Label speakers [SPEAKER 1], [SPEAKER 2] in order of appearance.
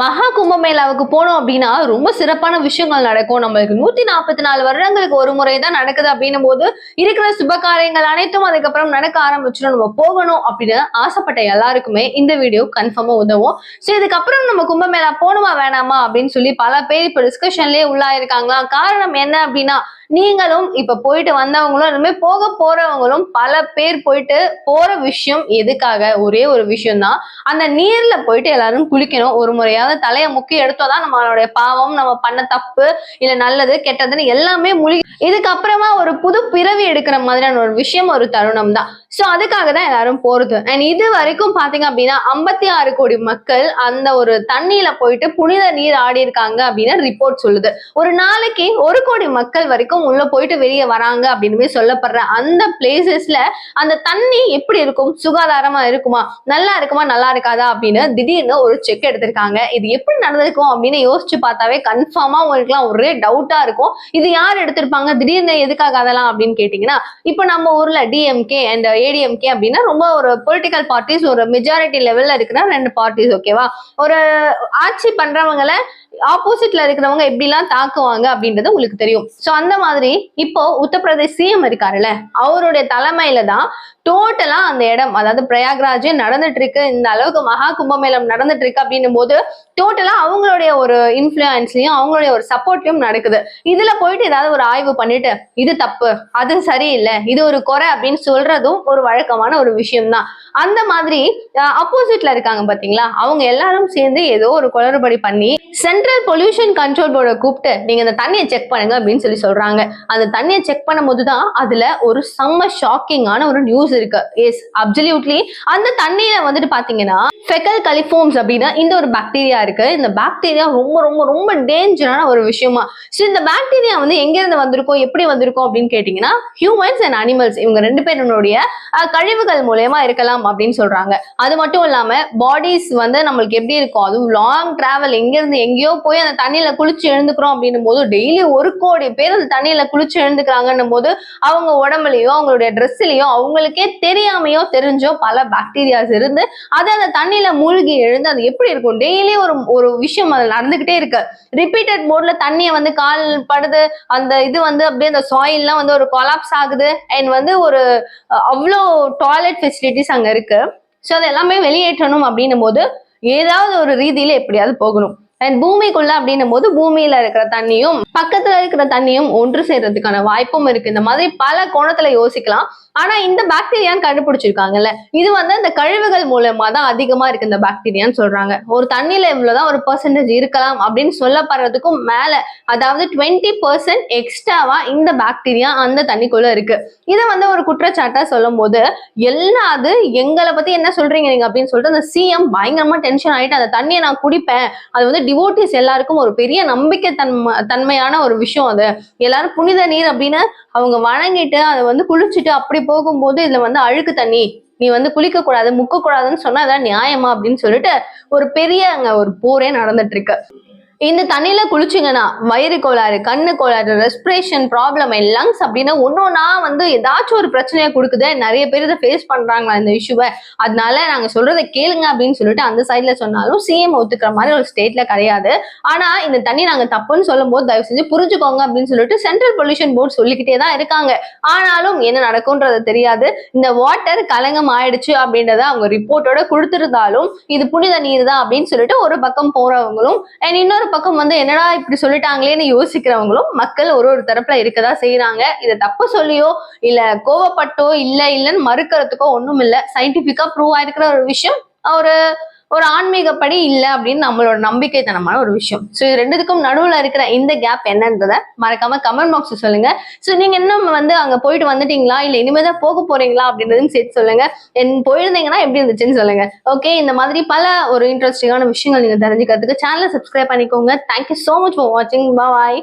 [SPEAKER 1] மகா கும்பமேளாவுக்கு போனோம் அப்படின்னா ரொம்ப சிறப்பான விஷயங்கள் நடக்கும். நம்மளுக்கு நூத்தி நாற்பத்தி நாலு வருடங்களுக்கு ஒரு முறை தான் நடக்குது அப்படின்னும் போது இருக்கிற சுப காரியங்கள் அனைத்தும் அதுக்கப்புறம் நடக்க ஆரம்பிச்சிடும். நம்ம போகணும் அப்படின்னு ஆசைப்பட்ட எல்லாருக்குமே இந்த வீடியோ கன்ஃபார்மா உதவும். ஸோ இதுக்கப்புறம் நம்ம கும்பமேளா போகணுமா வேணாமா அப்படின்னு சொல்லி பல பேர் இப்போ டிஸ்கஷன்லேயே உள்ளாயிருக்காங்களா காரணம் என்ன அப்படின்னா நீங்களும் இப்ப போயிட்டு வந்தவங்களும் எல்லாமே போக போறவங்களும் பல பேர் போயிட்டு போற விஷயம் எதுக்காக? ஒரே ஒரு விஷயம் தான் அந்த நீர்ல போயிட்டு எல்லாரும் குளிக்கணும். ஒரு முறையாவது தலையை முக்கி எடுத்தோதான் நம்மளுடைய பாவம் நம்ம பண்ண தப்பு இல்ல நல்லது கெட்டதுன்னு எல்லாமே முழுகி இதுக்கப்புறமா ஒரு புது பிறவி எடுக்கிற மாதிரியான ஒரு விஷயம் ஒரு தருணம் தான் ஸோ அதுக்காக தான் எல்லாரும் போறது. அண்ட் இது வரைக்கும் பாத்தீங்க அப்படின்னா ஐம்பத்தி ஆறு கோடி மக்கள் அந்த ஒரு தண்ணியில போயிட்டு புனித நீர் ஆடி இருக்காங்க அப்படின்னு ரிப்போர்ட் சொல்லுது. ஒரு நாளைக்கு ஒரு கோடி மக்கள் வரைக்கும் உள்ள போயிட்டு வெளியே வராங்க அப்படின்னு சொல்லப்படுற அந்த பிளேசஸ்ல அந்த தண்ணி எப்படி இருக்கும்? சுகாதாரமா இருக்குமா? நல்லா இருக்குமா? நல்லா இருக்காதா? அப்படின்னு திடீர்னு ஒரு செக் எடுத்திருக்காங்க. இது எப்படி நடந்திருக்கும் அப்படின்னு யோசிச்சு பார்த்தாவே கன்ஃபார்மா உங்களுக்குலாம் ஒரே டவுட்டா இருக்கும். இது யார் எடுத்திருப்பாங்க? திடீர்னு எதுக்காக அதெல்லாம் அப்படின்னு கேட்டீங்கன்னா இப்போ நம்ம ஊர்ல டிஎம்கே அண்ட் ஏடிஎம்கே அப்படின்னா ரொம்ப ஒரு பொலிட்டிக்கல் பார்ட்டிஸ் ஒரு மெஜாரிட்டி லெவல்ல இருக்குன்னா ரெண்டு பார்ட்டிஸ் ஓகேவா ஒரு ஆட்சி பண்றவங்களை ஆப்போசிட்ல இருக்கிறவங்க எப்படிலாம் தாக்குவாங்க அப்படின்றது உங்களுக்கு தெரியும். சோ அந்த மாதிரி இப்போ உத்தரப்பிரதேஷ் சிஎம் இருக்காருல்ல அவருடைய தலைமையில தான் டோட்டலா அந்த இடம் அதாவது பிரயாக்ராஜ் நடந்துட்டு இருக்கு இந்த அளவுக்கு மகா கும்பமேளம் நடந்துட்டு இருக்கு அப்படின்னும் போது டோட்டலா அவங்களுடைய ஒரு இன்ஃபுளுன்ஸ்லயும் அவங்களுடைய ஒரு சப்போர்ட்லயும் நடக்குது. இதுல போயிட்டு ஏதாவது ஒரு ஆய்வு பண்ணிட்டு இது தப்பு அது சரியில்லை இது ஒரு குறை அப்படின்னு சொல்றதும் ஒரு வழக்கமான ஒரு விஷயம் தான் அந்த மாதிரி அப்போசிட்ல இருக்காங்க பாத்தீங்களா? அவங்க எல்லாரும் சேர்ந்து ஏதோ ஒரு குளறுபடி பண்ணி சென்ட்ரல் பொல்யூஷன் கண்ட்ரோல் போர்டை கூப்பிட்டு நீங்க இந்த தண்ணியை செக் பண்ணுங்க அப்படின்னு சொல்லி சொல்றாங்க. அந்த தண்ணியை செக் பண்ணும்போது தான் அதுல ஒரு செம்ம ஷாக்கிங்கான ஒரு நியூஸ் இருக்கு. எஸ் அப்சல்யூட்லி அந்த தண்ணியில வந்துட்டு பாத்தீங்கன்னா ஃபெக்கல் கலிஃபோம்ஸ் அப்படின்னா இந்த ஒரு பாக்டீரியா இருக்கு. இந்த பாக்டீரியா ரொம்ப ரொம்ப ரொம்ப டேஞ்சரான ஒரு விஷயமா. ஸோ இந்த பாக்டீரியா வந்து எங்க இருந்து வந்திருக்கும் எப்படி வந்திருக்கும் அப்படின்னு கேட்டீங்கன்னா ஹியூமன்ஸ் அண்ட் அனிமல்ஸ் இவங்க ரெண்டு பேருடைய கழிவுகள் மூலயமா இருக்கலாம் அப்படின்னு சொல்றாங்க. அது மட்டும் இல்லாம பாடிஸ் வந்து நம்மளுக்கு எப்படி இருக்கும்? அதுவும் லாங் டிராவல் எங்க இருந்து எங்கேயோ போய் அந்த தண்ணியில குளிச்சு எழுந்துக்கிறோம் அப்படின்னும் போது டெய்லி ஒரு கோடி பேர் அந்த தண்ணியில குளிச்சு எழுந்துக்கிறாங்கன்னும் போது அவங்க உடம்புலயோ அவங்களுடைய ட்ரெஸ்லயோ அவங்களுக்கே தெரியாமையோ தெரிஞ்சோ பல பாக்டீரியாஸ் இருந்து அது அந்த தண்ணியில மூழ்கி எழுந்து அது எப்படி இருக்கும்? டெய்லி ஒரு ஒரு விஷயம் அது நடந்துகிட்டே இருக்கு. ரிப்பீட்டட் மோட்ல தண்ணியை வந்து கால் படுது அந்த இது வந்து அப்படியே அந்த சாயில்லாம் வந்து ஒரு கொலாப்ஸ் ஆகுது அண்ட் வந்து ஒரு அவ்வளோ அவ்வளோ டாய்லெட் ஃபெசிலிட்டிஸ் அங்க இருக்கு. ஸோ அது எல்லாமே வெளியேற்றணும் அப்படின்னும் போது ஏதாவது ஒரு ரீதியில எப்படியாவது போகணும். அண்ட் பூமிக்குள்ள அப்படின்னும் போது பூமியில இருக்கிற தண்ணியும் பக்கத்துல இருக்கிற தண்ணியும் ஒன்று சேர்றதுக்கான வாய்ப்பும் இருக்கு. இந்த மாதிரி பல கோணத்துல யோசிக்கலாம். ஆனா இந்த பாக்டீரியான்னு கண்டுபிடிச்சிருக்காங்கல்ல. இது வந்து இந்த கழிவுகள் மூலமா தான் அதிகமா இருக்கு இந்த பாக்டீரியான்னு சொல்றாங்க. ஒரு தண்ணியில இவ்வளவுதான் ஒரு பர்சன்டேஜ் இருக்கலாம் அப்படின்னு சொல்லப்படுறதுக்கும் மேல அதாவது டுவெண்ட்டி பர்சன்ட் எக்ஸ்ட்ராவா இந்த பாக்டீரியா அந்த தண்ணிக்குள்ள இருக்கு. இதை வந்து ஒரு குற்றச்சாட்டா சொல்லும் போது எல்லாது எங்களை பத்தி என்ன சொல்றீங்க நீங்க அப்படின்னு சொல்லிட்டு அந்த சிஎம் பயங்கரமா டென்ஷன் ஆயிட்டு அந்த தண்ணியை நான் குடிப்பேன். அது வந்து டிவோட்டிஸ் எல்லாருக்கும் ஒரு பெரிய நம்பிக்கை தன்மை தன்மையான ஒரு விஷயம் அது. எல்லாரும் புனித நீர் அப்படின்னு அவங்க வணங்கிட்டு அதை வந்து குளிச்சுட்டு அப்படி போகும்போது இதுல வந்து அழுக்கு தண்ணி நீ வந்து குளிக்க கூடாது முக்க கூடாதுன்னு சொன்னா அதான் நியாயமா அப்படின்னு சொல்லிட்டு ஒரு பெரிய அங்க ஒரு போரே நடந்துட்டு இருக்கு. இந்த தண்ணியில குளிச்சிங்கன்னா வயிறு கோளாறு கண்ணு கோளாறு ரெஸ்பிரேஷன் ப்ராப்ளம் லங்ஸ் அப்படின்னு ஒன்னொன்னா வந்து ஏதாச்சும் ஒரு பிரச்சனையை கொடுக்குது. நிறைய பேர் இதை ஃபேஸ் பண்றாங்களா இந்த இஷ்யூவை அதனால நாங்க சொல்றதை கேளுங்க அப்படின்னு சொல்லிட்டு அந்த சைட்ல சொன்னாலும் சிஎம் ஒத்துக்கிற மாதிரி ஒரு ஸ்டேட்ல கிடையாது. ஆனா இந்த தண்ணி நாங்க தப்புன்னு சொல்லும் போது தயவு செஞ்சு புரிஞ்சுக்கோங்க அப்படின்னு சொல்லிட்டு சென்ட்ரல் பொல்யூஷன் போர்டு சொல்லிக்கிட்டே தான் இருக்காங்க. ஆனாலும் என்ன நடக்கும்ன்றது தெரியாது. இந்த வாட்டர் கலங்கம் ஆயிடுச்சு அப்படின்றத அவங்க ரிப்போர்ட்டோட கொடுத்திருந்தாலும் இது புனித நீர் தான் அப்படின்னு சொல்லிட்டு ஒரு பக்கம் போறவங்களும் அண்ட் இன்னொரு பக்கம் வந்து என்னடா இப்படி சொல்லிட்டாங்களேன்னு யோசிக்கிறவங்களும் மக்கள் ஒரு ஒரு தரப்புல இருக்கதா செய்யறாங்க இதை தப்பு சொல்லியோ இல்ல கோவப்பட்டோ இல்ல இல்லைன்னு மறுக்கிறதுக்கோ ஒண்ணும் இல்ல சயின்டிபிக்கா ப்ரூவ் ஆயிருக்கிற ஒரு விஷயம். ஒரு ஒரு ஆன்மீகப்படி இல்லை அப்படின்னு நம்மளோட நம்பிக்கைத்தனமான ஒரு விஷயம். ஸோ இது ரெண்டுத்துக்கும் நடுவில் இருக்கிற இந்த கேப் என்னன்றத மறக்காம கமெண்ட் பாக்ஸ் சொல்லுங்க. ஸோ நீங்க இன்னும் வந்து அங்க போயிட்டு வந்துட்டீங்களா? இல்லை இனிமேல் தான் போக போறீங்களா? அப்படின்றதுன்னு சேர்த்து சொல்லுங்க. என் போயிருந்தீங்கன்னா எப்படி இருந்துச்சுன்னு சொல்லுங்க. ஓகே இந்த மாதிரி பல ஒரு இன்ட்ரெஸ்டிங்கான விஷயங்கள் நீங்க தெரிஞ்சுக்கிறதுக்கு சேனலை சப்ஸ்கிரைப் பண்ணிக்கோங்க. தேங்க்யூ ஸோ மச் ஃபார் வாட்சிங் பாய்